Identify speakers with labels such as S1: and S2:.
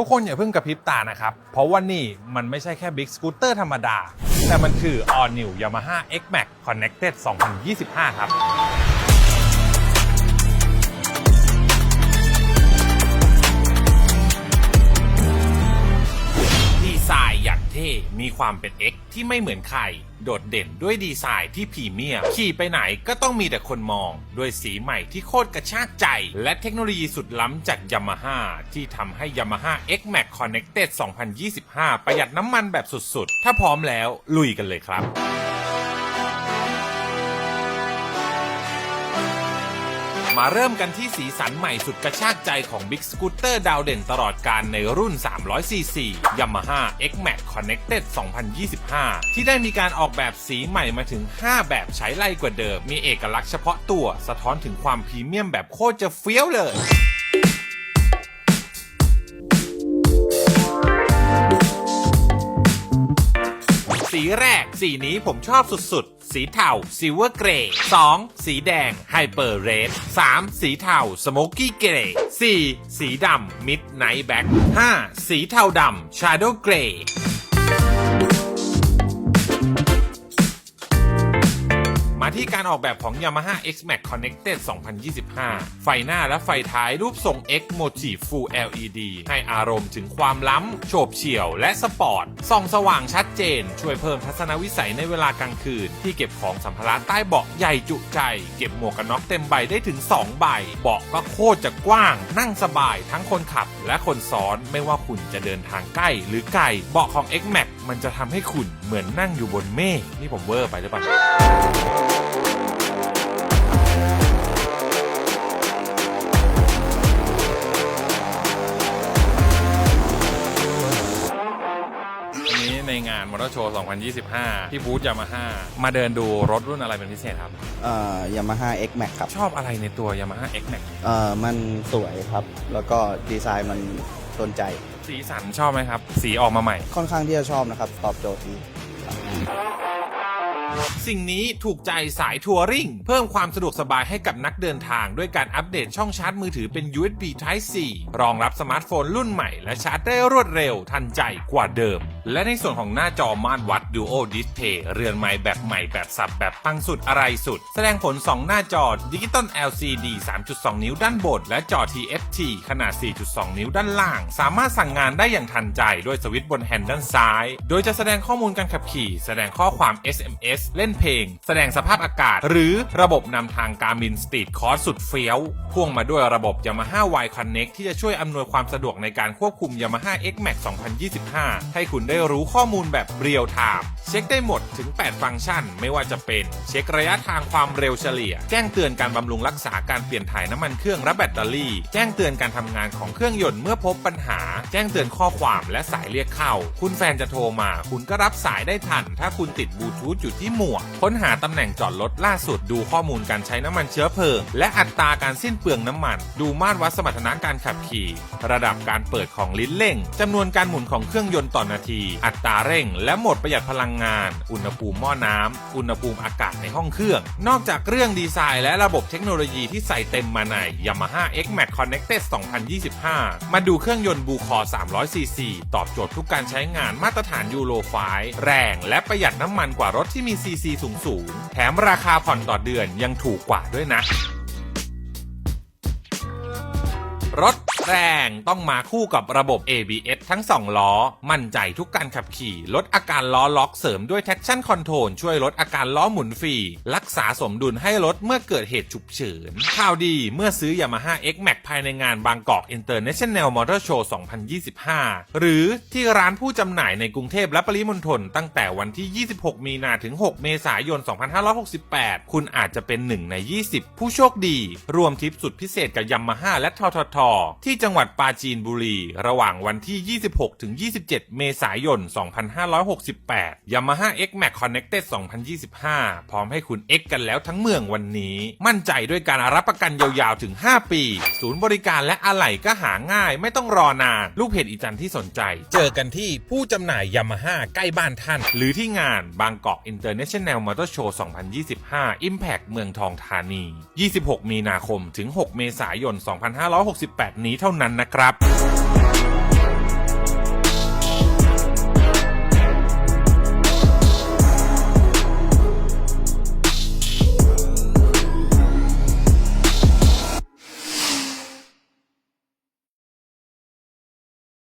S1: ทุกคนอย่าเพิ่งกระพริบตานะครับ เพราะว่านี่มันไม่ใช่แค่บิ๊กสกูตเตอร์ธรรมดา แต่มันคือ All New Yamaha X Max Connected 2025 ครับ ความเป็น X ที่ไม่เหมือนใคร โดดเด่นด้วยดีไซน์ที่พรีเมียม ขี่ไปไหนก็ต้องมีแต่คนมอง ด้วยสีใหม่ที่โคตรกระชากใจ และเทคโนโลยีสุดล้ำจากยามาฮ่าที่ทำให้ Yamaha X Max Connected 2025 ประหยัดน้ำมันแบบสุดๆ ถ้าพร้อมแล้วลุยกันเลยครับ มาเริ่มกันที่สีสันใหม่สุดกระชากใจของ Big Scooter ดาวเด่นตลอดการในรุ่น 300cc Yamaha X Max Connected 2025 ที่ได้มีการออกแบบสีใหม่มาถึง 5 แบบใช้ไล่กว่าเดิม มีเอกลักษณ์เฉพาะตัว สะท้อนถึงความพรีเมียมแบบโคตรจะเฟี้ยวเลยสีแรก สีนี้ผมชอบสุด สีเทาซิลเวอร์เกรย์ 2. สีแดงไฮเปอร์เรด 3. สีเทาสโมกกี้เกรย์ 4. สีดำมิดไนท์แบ็ก 5. สีเทาดำชาร์โดเกรย์ ออกแบบของ Yamaha X Max Connected 2025 ไฟหน้าและไฟท้ายรูปทรง X Motif Full LED ให้อารมณ์ถึงความล้ำ โฉบเฉี่ยวและสปอร์ต ส่องสว่างชัดเจน ช่วยเพิ่มทัศนวิสัยในเวลากลางคืน ที่เก็บของสัมภาระใต้เบาะใหญ่จุใจ เก็บหมวกกันน็อกเต็มใบได้ถึง 2 ใบ เบาะก็โคตรจะกว้าง นั่งสบายทั้งคนขับ และคนซ้อนไม่ว่าคุณจะเดินทางใกล้หรือไกลเบาะของ X Max มันจะทำให้คุณเหมือนนั่งอยู่บนเมฆนี่ผมเวอร์ไปหรือเปล่าวันนี้ในงานมอเตอร์โชว์ 2025 ที่บูธยามาฮ่ามาเดินดูรถรุ่นอะไรเป็นพิเศษครับ
S2: เอ่อยามาฮ่า X Max ครับ
S1: ชอบอะไรในตัว Yamaha X Max
S2: เอ่อมันสวยครับ แล้วก็ดีไซน์มันโดนใจ
S1: สีสันชอบไหมครับ สีออกมาใหม่
S2: ค่อนข้างที่จะชอบนะครับ ตอบโจทย์ดี
S1: สิ่งนี้ถูกใจสายทัวริงเพิ่มความสะดวกสบายให้กับนักเดินทาง ด้วยการอัปเดตช่องชาร์จมือถือเป็น USB Type C รองรับสมาร์ทโฟนรุ่นใหม่และชาร์จได้รวดเร็วทันใจกว่าเดิมและในส่วนของหน้าจอม่านวัด Duo Display เรือนใหม่แบบใหม่แบบสับแบบตั้งสุดอะไรสุด แสดงผล 2 หน้าจอดิจิตอล LCD 3.2 นิ้วด้านบน และจอ TFT ขนาด 4.2 นิ้วด้านล่าง สามารถสั่งงานได้อย่างทันใจด้วยสวิตช์บนแฮนด์ด้านซ้าย โดยจะแสดงข้อมูลการขับขี่ แสดงข้อความ SMS เล่นเพลง แสดงสภาพอากาศ หรือระบบนำทางการบินสปีดคอร์สสุดเฟี้ยวพ่วงมาด้วยระบบ Yamaha Y Connect ที่จะช่วยอำนวยความสะดวกในการควบคุม Yamaha X Max 2025 ให้คุณได้รู้ข้อมูลแบบเรียลไทม์เช็คได้หมดถึง 8 ฟังก์ชัน ไม่ว่าจะเป็น เช็คระยะทางความเร็วเฉลี่ย แจ้งเตือนการบำรุงรักษาการเปลี่ยนถ่ายน้ำมันเครื่องและแบตเตอรี่ แจ้งเตือนการทำงานของเครื่องยนต์เมื่อพบปัญหา แจ้งเตือนข้อความและสายเรียกเข้า คุณแฟนจะโทรมา คุณก็รับสายได้ทัน ถ้าคุณติดบลูทูธอยู่ที่หมวก ค้นหาตำแหน่งจอดรถล่าสุด ดูข้อมูลการใช้น้ำมันเชื้อเพลิง และอัตราการสิ้นเปลืองน้ำมัน ดูมาตรวัดสมรรถนะการขับขี่ ระดับการเปิดของลิ้นเร่งจำนวนการหมุนของเครื่องยนต์ต่อนาทีอัตราเร่ง และโหมดประหยัดพลังงาน อุณหภูมิหม้อน้ำอุณหภูมิอากาศในห้องเครื่อง นอกจากเรื่องดีไซน์และระบบเทคโนโลยีที่ใส่เต็มมาใน Yamaha X Max Connected 2025 มาดูเครื่องยนต์บูคอ 300cc ตอบโจทย์ทุกการใช้งานมาตรฐานยูโร5แรงและประหยัดน้ำมันกว่ารถที่มี CC สูงสูงๆแถมราคาผ่อนต่อเดือนยังถูกกว่าด้วยนะ แรงต้องมาคู่กับระบบ ABS ทั้ง 2 ล้อ มั่นใจทุกการขับขี่ ลดอาการล้อล็อกเสริมด้วย traction control ช่วยลดอาการล้อหมุนฟรี รักษาสมดุลให้รถเมื่อเกิดเหตุฉุกเฉิน ข่าวดีเมื่อซื้อ Yamaha X Max ภายในงานบางกอก International Motor Show 2025 หรือที่ร้านผู้จำหน่ายในกรุงเทพและปริมณฑลตั้งแต่วันที่ 26 มีนาถึง 6 เมษายน 2568 คุณอาจจะเป็นหนึ่งใน 20 ผู้โชคดี รวมทริปสุดพิเศษกับ Yamaha และทททที่จังหวัดปราจีนบุรี ระหว่างวันที่ 26 ถึง 27 เมษายน 2568 Yamaha X Max Connected 2025 พร้อมให้คุณ X กันแล้วทั้งเมืองวันนี้ มั่นใจด้วยการรับประกันยาวๆ ถึง 5 ปี ศูนย์บริการและอะไหล่ก็หาง่าย ไม่ต้องรอนาน ลูกเพจอีจันที่สนใจ เจอกันที่ผู้จำหน่าย Yamaha ใกล้บ้านท่าน หรือที่งานบางกอก International Motor Show 2025 Impact เมืองทองธานี 26 มีนาคมถึง 6 เมษายน 2568 นี้เท่าท่านั้นนะครับ